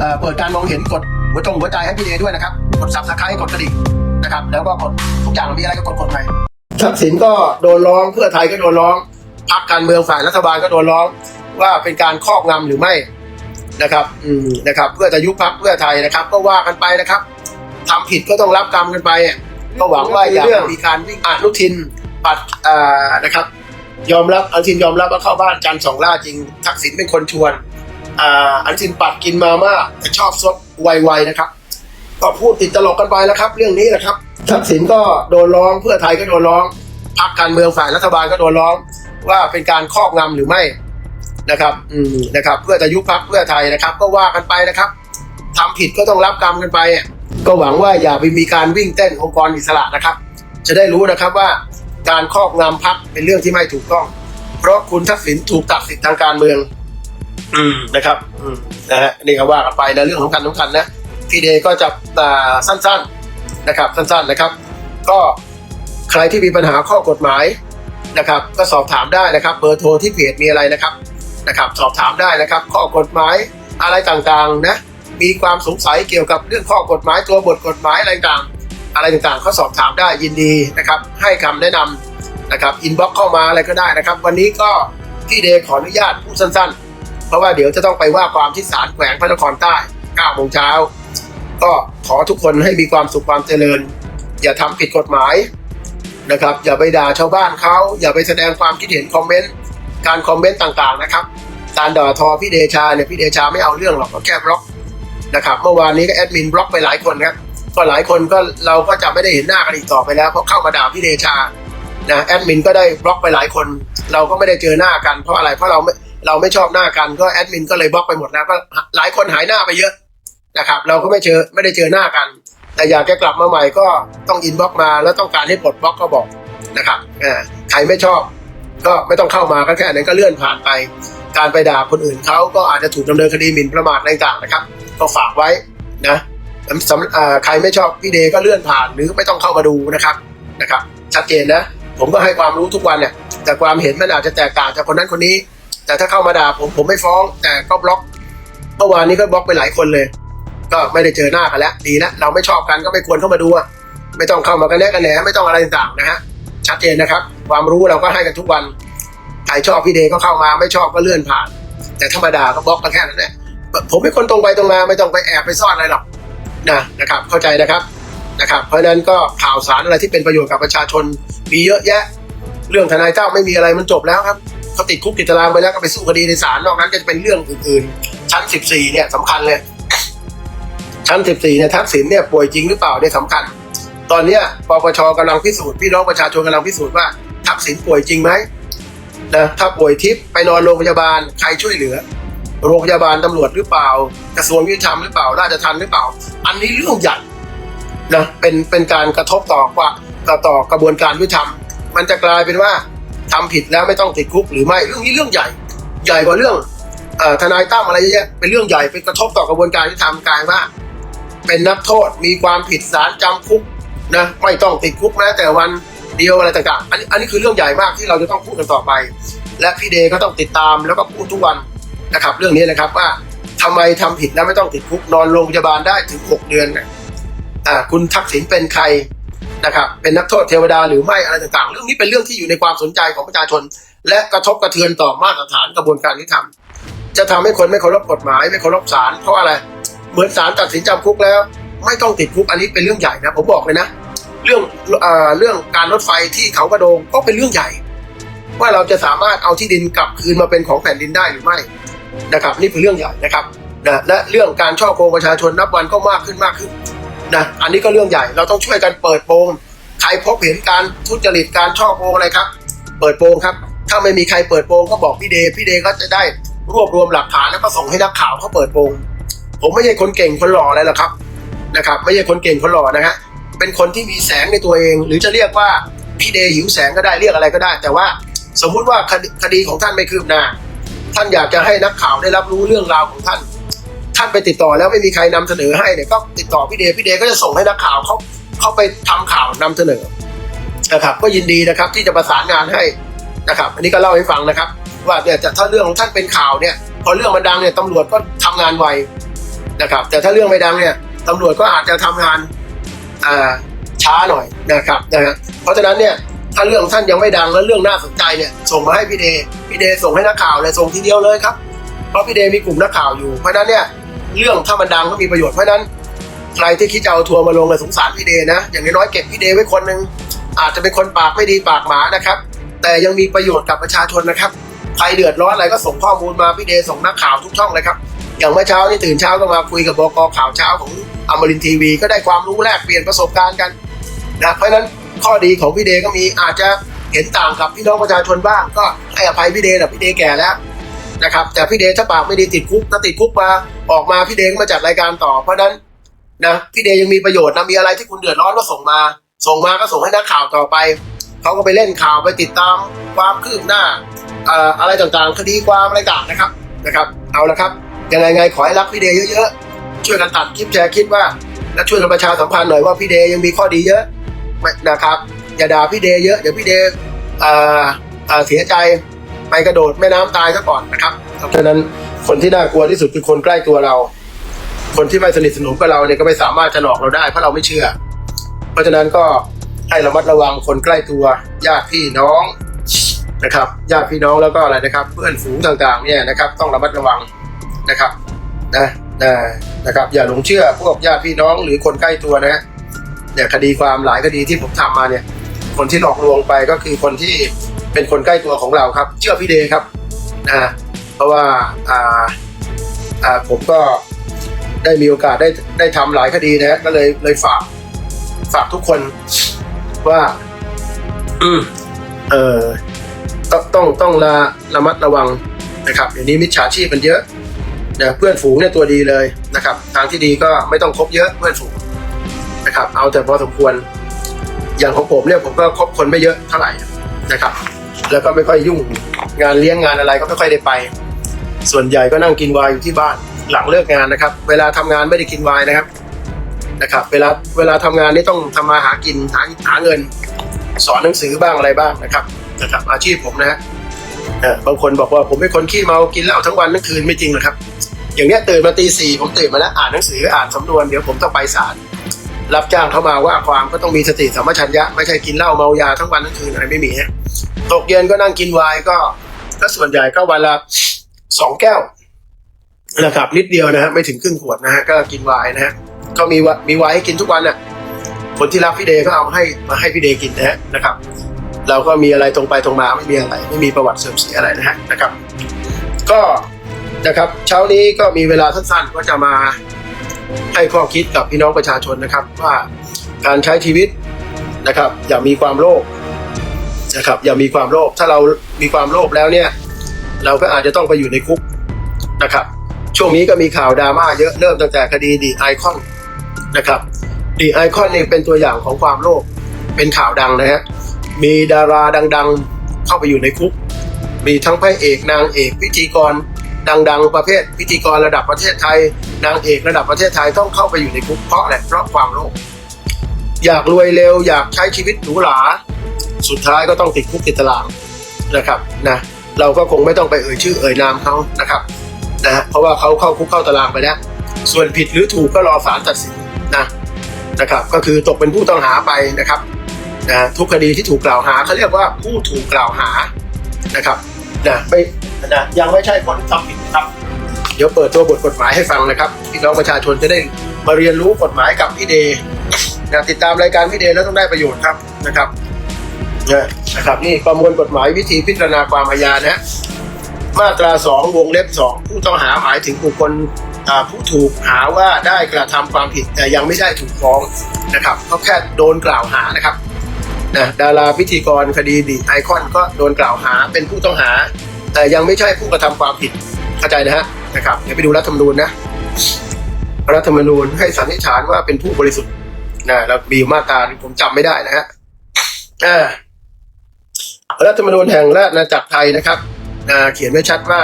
เอ่อเปิดการมองเห็นกดหัวจงหัวใจให้พี่เดด้วยนะครับ กดซับสไครต์กดกระดิ่งนะครับ แล้วก็กดทุกอย่างมีอะไรก็กดกดไปทักษิณก็โดนร้องเพื่อไทยก็โดนร้องพรรคการเมืองฝ่ายรัฐบาลก็โดนร้องว่าเป็นการครอบงำหรือไม่นะครับ อืมนะครับ เพื่อจะยุบพรรคเพื่อไทยนะครับ ก็ว่ากันไปนะครับทำผิดก็ต้องรับกรรมกันไปอะก็หวังว่าอย่ามีการวิ่งอนุทินปัดอ่านะครับ ยอมรับอนุทินยอมรับว่าเข้าบ้านจันสองล่าจริงทักษิณเป็นคนชวน อ่าอนุทินปัดกินมาม่าชอบซดไวๆนะครับก็พูดติดตลกกันไปแล้วครับ เรื่องนี้นะครับทักษิณก็โดนร้องเพื่อไทยก็โดนร้องพรรคการเมืองฝ่ายรัฐบาลก็โดนร้อง ว่าเป็นการครอบงำหรือไม่นะครับ อืมนะครับ เพื่อจะยุบพรรคเพื่อไทยนะครับ ก็ว่ากันไปนะครับทำผิดก็ต้องรับกรรมกันไป ก็หวังว่าอย่าไปมีการวิ่งเต้นองค์กรอิสระนะครับ จะได้รู้นะครับว่าการครอบงำพรรคเป็นเรื่องที่ไม่ถูกต้อง เพราะคุณทักษิณถูกตัดสิทธิ์ทางการเมือง อืมนะครับอืมนะฮะนี่ก็ว่ากันไปนะเรื่องของการสำคัญนะพี่เดย์ก็จะอ่าสั้นๆนะครับ สั้นๆนะครับ ก็ใครที่มีปัญหาข้อกฎหมายนะครับ ก็สอบถามได้นะครับเบอร์โทรที่เพจมีอะไรนะครับนะครับ สอบถามได้นะครับ ข้อกฎหมายอะไรต่างๆนะมีความสงสัยเกี่ยวกับเรื่องข้อกฎหมายตัวบทกฎหมายอะไรต่างๆอะไรต่างๆเขาสอบถามได้ยินดีนะครับ ให้คำแนะนำนะครับอินบ็อกเข้ามาอะไรก็ได้นะครับ วันนี้ก็พี่เดย์ขออนุญาตพูดสั้น ๆ เพราะว่าเดี๋ยวจะต้องไปว่าความที่ศาลแขวงพระนครใต้9โมงเช้า ก็ขอทุกคนให้มีความสุขความเจริญ อย่าทำผิดกฎหมายนะครับ อย่าไปด่าชาวบ้านเขา อย่าไปแสดงความคิดเห็นคอมเมนต์ การคอมเมนต์ต่างๆนะครับการด่าทอพี่เดชาเนี่ยพี่เดชาไม่เอาเรื่องหรอกก็แค่บล็อกนะครับ เมื่อวานนี้ก็แอดมินบล็อกไปหลายคนครับก็หลายคนก็เราก็จะไม่ได้เห็นหน้ากันอีกต่อไปแล้วเพราะเข้ามาด่าพี่เดชานะแอดมินก็ได้บล็อกไปหลายคน เราก็ไม่ได้เจอหน้ากันเพราะอะไรเพราะเราไม่ เราไม่ชอบหน้ากันก็แอดมินก็เลยบล็อกไปหมดแล้วก็หลายคนหายหน้าไปเยอะนะครับ เราก็ไม่เจอไม่ได้เจอหน้ากัน แต่อยากจะกลับมาใหม่ก็ต้องอินบล็อกมาแล้วต้องการให้ปลดบล็อกก็บอกนะครับอ่าใครไม่ชอบ ก็ไม่ต้องเข้ามาก็แค่นั้นก็เลื่อนผ่านไป การไปด่าคนอื่นเขาก็อาจจะถูกดำเนินคดีหมิ่นประมาทอะไรต่างๆนะครับ ก็ฝากไว้นะสำอ่าใครไม่ชอบพี่เดก็เลื่อนผ่านหรือไม่ต้องเข้ามาดูนะครับนะครับ ชัดเจนนะ ผมก็ให้ความรู้ทุกวันเนี่ยแต่ความเห็นมันอาจจะแตกต่างจากคนนั้นคนนี้ แต่ถ้าเข้ามาด่าผมผมไม่ฟ้อง แต่ก็บล็อกเมื่อวานนี้ก็บล็อกไปหลายคนเลย ก็ไม่ได้เจอหน้ากันแล้วดีแล้วเราไม่ชอบกันก็ไม่ควรเข้ามาดูอะไม่ต้องเข้ามากันแน่กันแหนไม่ต้องอะไรต่างนะฮะชัดเจนนะครับ ความรู้เราก็ให้กันทุกวันใครชอบพี่เดก็เข้ามาไม่ชอบก็เลื่อนผ่าน แต่ธรรมดาก็บล็อกกันแค่นั้นแหละผมเป็นคนตรงไปตรงมาไม่ต้องไปแอบไปซ่อนอะไรหรอกนะนะครับ เข้าใจนะครับนะครับ เพราะฉะนั้นก็ข่าวสารอะไรที่เป็นประโยชน์กับประชาชนมีเยอะแยะ เรื่องทนายเจ้าไม่มีอะไรมันจบแล้วครับ เขาติดคุกติดตารางไปแล้วก็ไปสู้คดีในศาลนอกนั้นก็จะเป็นเรื่องอื่นๆ ชั้น 14 เนี่ยสำคัญเลย ชั้น 14 เนี่ยทักษิณเนี่ยป่วยจริงหรือเปล่าเนี่ยสำคัญ ตอนเนี้ยปปชกำลังพิสูจน์พี่น้องประชาชนกำลังพิสูจน์ว่าทักษิณป่วยจริงไหมนะถ้าป่วยทิพย์ไปนอนโรงพยาบาลใครช่วยเหลือ โรงพยาบาลตำรวจหรือเปล่า กระทรวงยุติธรรมหรือเปล่าราชทัณฑ์หรือเปล่า อันนี้เรื่องใหญ่นะเป็นเป็นการกระทบต่อกว่าต่อต่อกระบวนการยุติธรรม มันจะกลายเป็นว่า ทำผิดแล้วไม่ต้องติดคุกหรือไม่เรื่องนี้เรื่องใหญ่ ใหญ่กว่าเรื่องอทนายตั้มอะไรเยอะแยะเป็นเรื่องใหญ่เป็นกระทบต่อกระบวนการยุติธรรมกลายว่าเป็นนักโทษมีความผิดศาลจำคุกนะไม่ต้องติดคุกแม้แต่วันเดียวอะไรต่างๆอันนี้อันนี้คือเรื่องใหญ่มากที่เราจะต้องพูดกันต่อไป และพี่เดย์ก็ต้องติดตามแล้วก็พูดทุกวันนะครับ เรื่องนี้นะครับว่าทำไมทำผิดแล้วไม่ต้องติดคุกนอนโรงพยาบาลได้ถึง 6 เดือนนี่ยอ่าคุณทักษิณเป็นใคร นะครับ เป็นนักโทษเทวดาหรือไม่อะไรต่างๆ เรื่องนี้เป็นเรื่องที่อยู่ในความสนใจของประชาชน และกระทบกระเทือนต่อมาตรฐานกระบวนการยุติธรรม จะทำให้คนไม่เคารพกฎหมายไม่เคารพศาลเพราะอะไร เหมือนศาลตัดสินจำคุกแล้ว ไม่ต้องติดคุกอันนี้เป็นเรื่องใหญ่นะผมบอกเลยนะ เรื่องเอ่อเรื่องการรถไฟที่เขากระโดงก็เป็นเรื่องใหญ่ ว่าเราจะสามารถเอาที่ดินกลับคืนมาเป็นของแผ่นดินได้หรือไม่นะครับ นี่คือเรื่องใหญ่นะครับนะและเรื่องการช่อโกงประชาชนนับวันก็มากขึ้นมากขึ้น นะ อันนี้ก็เรื่องใหญ่ เราต้องช่วยกันเปิดโปง ใครพบเห็นการทุจริตการช่อโกงอะไรครับ เปิดโปงครับ ถ้าไม่มีใครเปิดโปงก็บอกพี่เดย์พี่เดย์ก็จะได้รวบรวมหลักฐานแล้วก็ส่งให้นักข่าวเขาเปิดโปง ผมไม่ใช่คนเก่งคนหล่ออะไรหรอกครับ นะครับ ไม่ใช่คนเก่งคนหล่อนะฮะ เป็นคนที่มีแสงในตัวเอง หรือจะเรียกว่าพี่เดย์หิวแสงก็ได้เรียกอะไรก็ได้ แต่ว่าสมมุติว่าคดีคดีของท่านไม่คืบหน้า ท่านอยากจะให้นักข่าวได้รับรู้เรื่องราวของท่าน ท่านไปติดต่อแล้วไม่มีใครนำเสนอให้เนี่ยก็ติดต่อพี่เดย์พี่เดย์ก็จะส่งให้นักข่าวเขาเขาไปทำข่าวนำเสนอนะครับ ก็ยินดีนะครับที่จะประสานงานให้นะครับ อันนี้ก็เล่าให้ฟังนะครับ ว่าเนี่ยถ้าเรื่องของท่านเป็นข่าวเนี่ย พอเรื่องมันดังเนี่ยตำรวจก็ทำงานไวนะครับ แต่ถ้าเรื่องไม่ดังเนี่ยตำรวจก็อาจจะทำงานอ่าช้าหน่อยนะครับนะฮะเพราะฉะนั้นเนี่ยถ้าเรื่องท่านยังไม่ดังแล้วเรื่องน่าสนใจเนี่ยส่งมาให้พี่เดย์พี่เดย์ส่งให้นักข่าวเลยส่งทีเดียวเลยครับเพราะพี่เดย์มีกลุ่มนักข่าวอยู่เพราะฉะนั้นเนี่ย เรื่องถ้ามันดังก็มีประโยชน์เพราะนั้น ใครที่คิดจะเอาทัวร์มาลงเลยสงสารพี่เดย์นะ อย่างน้อยๆเก็บพี่เดย์ไว้คนหนึ่งอาจจะเป็นคนปากไม่ดีปากหมานะครับ แต่ยังมีประโยชน์กับประชาชนนะครับใครเดือดร้อนอะไรก็ส่งข้อมูลมาพี่เดย์ส่งนักข่าวทุกช่องเลยครับอย่างเมื่อเช้านี่ตื่นเช้าก็มาคุยกับบกข่าวเช้าของอมรินทร์ทีวี ก็ได้ความรู้แลกเปลี่ยนประสบการณ์กันนะเพราะฉะนั้นข้อดีของพี่เดย์ก็มีอาจจะเห็นต่างกับพี่น้องประชาชนบ้าง ก็ให้อภัยพี่เดย์แต่พี่เดย์แก่แล้ว นะครับ แต่พี่เดย์ถ้าปากไม่ดีติดคุกถ้าติดคุกมาออกมาพี่เดย์ก็มาจัดรายการต่อ เพราะนั้นนะพี่เดย์ยังมีประโยชน์นะมีอะไรที่คุณเดือดร้อนก็ส่งมา ส่งมาก็ส่งให้นักข่าวต่อไปเขาก็ไปเล่นข่าวไปติดตามความคืบหน้าอะไรต่างๆ คดีความอะไรต่างนะครับนะครับ เอาละครับยังไงไงขอให้รักพี่เดย์เยอะๆช่วยกันตัดคลิปแชร์คลิปว่าและช่วยกันประชาสัมพันธ์หน่อยว่าพี่เดย์ยังมีข้อดีเยอะนะครับ อย่าด่าพี่เดย์เยอะเดี๋ยวพี่เดย์เสียใจ ไปกระโดดแม่น้ำตายซะก่อนนะครับเพราะฉะนั้นคนที่น่ากลัวที่สุดคือคนใกล้ตัวเรา คนที่ไม่สนิทสนมกับเราเนี่ยก็ไม่สามารถจะหลอกเราได้เพราะเราไม่เชื่อ เพราะฉะนั้นก็ให้ระมัดระวังคนใกล้ตัวญาติพี่น้องนะครับญาติพี่น้องแล้วก็อะไรนะครับ เพื่อนฝูงต่างๆเนี่ยนะครับ ต้องระมัดระวังนะครับนะนะนะครับ อย่าหลงเชื่อพวกญาติพี่น้องหรือคนใกล้ตัวนะเนี่ยคดีความหลายคดีที่ผมทำมาเนี่ย คนที่หลอกลวงไปก็คือคนที่ เป็นคนใกล้ตัวของเราครับ เชื่อพี่เดครับนะเพราะว่าอ่าอ่าผมก็ได้มีโอกาสได้ได้ทำหลายคดีนะก็เลยเลยฝากฝากทุกคนว่าอืเออต้องต้องต้องระระมัดระวังนะครับเดี๋ยวนี้มิจฉาชีพมันเยอะนะเพื่อนฝูงเนี่ยตัวดีเลยนะครับ ทางที่ดีก็ไม่ต้องคบเยอะเพื่อนฝูงนะครับ เอาแต่พอสมควร อย่างของผมเนี่ยผมก็คบคนไม่เยอะเท่าไหร่นะครับ แล้วก็ไม่ค่อยยุ่งงานเลี้ยงงานอะไรก็ไม่ค่อยได้ไป ส่วนใหญ่ก็นั่งกินไวน์อยู่ที่บ้านหลังเลิกงานนะครับ เวลาทำงานไม่ได้กินไวน์นะครับนะครับ เวลาเวลาทำงานนี่ต้องทำมาหากินหาหาเงิน สอนหนังสือบ้างอะไรบ้างนะครับนะครับ อาชีพผมนะฮะบางคนบอกว่าผมเป็นคนขี้เมากินเหล้าทั้งวันทั้งคืนไม่จริงหรอกครับ อย่างเนี้ยตื่นมาตีสี่ผมตื่นมาแล้วอ่านหนังสืออ่านสำนวนเดี๋ยวผมต้องไปศาลรับจ้างเข้ามาว่าความก็ต้องมีสติสัมปชัญญะไม่ใช่กินเหล้าเมายาทั้งวันทั้งคืนอะไรไม่มีฮะ ตกเย็นก็นั่งกินไวน์ก็ก็ส่วนใหญ่ก็วันละสองแก้วนะครับนิดเดียวนะฮะไม่ถึงครึ่งขวดนะฮะก็กินไวน์นะฮะก็มีวะมีไวน์ให้กินทุกวันน่ะคนที่รักพี่เดย์ก็เอาให้มาให้พี่เดย์กินนะฮะนะครับ เราก็มีอะไรตรงไปตรงมาไม่มีอะไร ไม่มีประวัติเสื่อมเสียอะไรนะฮะนะครับ ก็นะครับ เช้านี้ก็มีเวลาสั้นๆก็จะมาให้ข้อคิดกับพี่น้องประชาชนนะครับ ว่าการใช้ชีวิตนะครับ อย่ามีความโลภ นะครับอย่ามีความโลภถ้าเรามีความโลภแล้วเนี่ย เราก็อาจจะต้องไปอยู่ในคุกนะครับ ช่วงนี้ก็มีข่าวดราม่าเยอะเริ่มตั้งแต่คดีดีไอคอนนะครับดีไอคอนนี่เป็นตัวอย่างของความโลภเป็นข่าวดังนะฮะมีดาราดังๆ เข้าไปอยู่ในคุก มีทั้งพระเอกนางเอกพิธีกรดังๆ ประเภทพิธีกรระดับประเทศไทย นางเอกระดับประเทศไทยต้องเข้าไปอยู่ในคุกเพราะอะไรเพราะความโลภอยากรวยเร็วอยากใช้ชีวิตหรูหรา สุดท้ายก็ต้องติดคุกติดตารางนะครับนะเราก็คงไม่ต้องไปเอ่ยชื่อเอ่ยนามเขานะครับนะเพราะว่าเขาเข้าคุกเข้าตารางไปแล้วส่วนผิดหรือถูกก็รอศาลตัดสินนะนะครับก็คือตกเป็นผู้ต้องหาไปนะครับนะทุกคดีที่ถูกกล่าวหาเขาเรียกว่าผู้ถูกกล่าวหานะครับนะไม่นะยังไม่ใช่คนที่ทำผิดนะครับ เดี๋ยวเปิดตัวบทกฎหมายให้ฟังนะครับพี่น้องประชาชนจะได้มาเรียนรู้กฎหมายกับพี่เดย์นะติดตามรายการพี่เดย์แล้วต้องได้ประโยชน์ครับนะครับ นะครับนี่ประมวลกฎหมายวิธีพิจารณาความอาญานะมาตราสองวงเล็บสองผู้ต้องหาหมายถึงบุคคลผู้ถูกหาว่าได้กระทำความผิดแต่ยังไม่ได้ถูกฟ้องนะครับก็แค่โดนกล่าวหานะครับนะดาราพิธีกรคดีดีไอคอนก็โดนกล่าวหาเป็นผู้ต้องหา แต่ยังไม่ใช่ผู้กระทำความผิดเข้าใจนะฮะนะครับเดี๋ยวไปดูรัฐธรรมนูญนะรัฐธรรมนูญให้สันนิษฐานว่าเป็นผู้บริสุทธิ์นะแล้วมีอยู่มาตราผมจำไม่ได้นะฮะอ่า รัฐธรรมนูญแห่งราชอาณาจักรไทยนะครับเขียนไว้ชัดว่า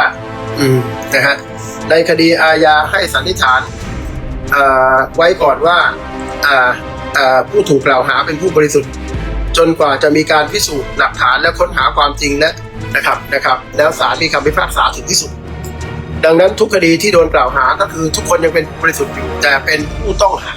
อืมนะฮะในคดีอาญาให้สันนิษฐานาไว้ก่อนว่าาาผู้ถูกกล่าวหาเป็นผู้บริสุทธิ์ จนกว่าจะมีการพิสูจน์หลักฐานและค้นหาความจริงและนะครับนะครับ แล้วศาลมีคำพิพากษาถึงที่สุด ดังนั้นทุกคดีที่โดนกล่าวหาก็คือทุกคนยังเป็นบริสุทธิ์อยู่แต่เป็นผู้ต้องหา